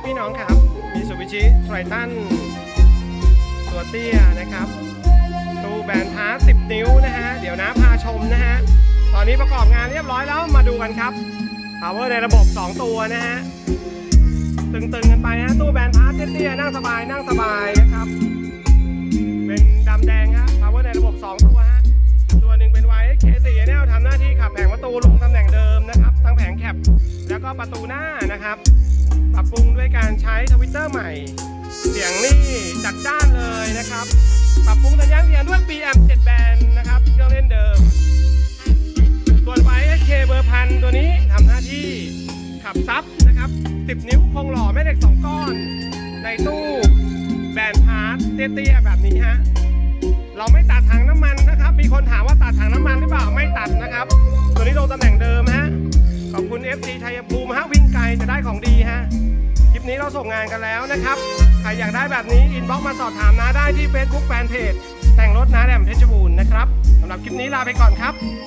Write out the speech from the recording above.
ับพี่น้องครับ มีสุบิชิไทรตันตัวเตี้ยนะครับ ตู้แบนพาร์10 นิ้วนะฮะ เดี๋ยวนะพาชมนะฮะ ตอนนี้ประกอบงานเรียบร้อยแล้วมาดูกันครับ power ในระบบ 2 ตัวนะฮะ ตึงๆกันไปฮะ ตู้แบนพาร์เตี้ยนั่งสบายนั่งสบายนะครับ เป็นดำแดงฮะ power ในระบบ 2 ตัวฮะ ตัวหนึ่งเป็น YK4 แนวทำหน้าที่ขับแผงประตูลงตำแหน่งเดิมนะครับ ทั้งแผงแคปแล้วก็ประตูหน้านะครับ ปรับปรุงด้วยการใช้ทวิตเตอร์ใหม่ เสียงนี่จัดจ้านเลยนะครับ ปรับปรุงสัญญาณเสียงด้วย PM 7 แบนนะครับเครื่องเล่นเดิม ส่วน YSK เบอร์พันตัวนี้ทำหน้าที่ขับซับนะครับ 10 นิ้วคงหล่อแม่เหล็ก 2 ก้อน ในตู้แบนพาร์ทเตี้ยๆแบบนี้ฮะเราไม่ตัดถังน้ำมันนะครับ มีคนถามว่าตัดถังน้ำมันหรือเปล่าไม่ตัดนะครับ ตัวนี้ลงตำแหน่งเดิม FC ชัยภูมิฮะวิ่งไกลจะได้ของดีฮะคลิปนี้เราส่งงานกันแล้วนะครับ ใครอยากได้แบบนี้ อินบ็อกมาสอบถามนะได้ที่ Facebook Fanpage แต่งรถน้าแดมเพชรบูรณ์นะครับสำหรับคลิปนี้ลาไปก่อนครับ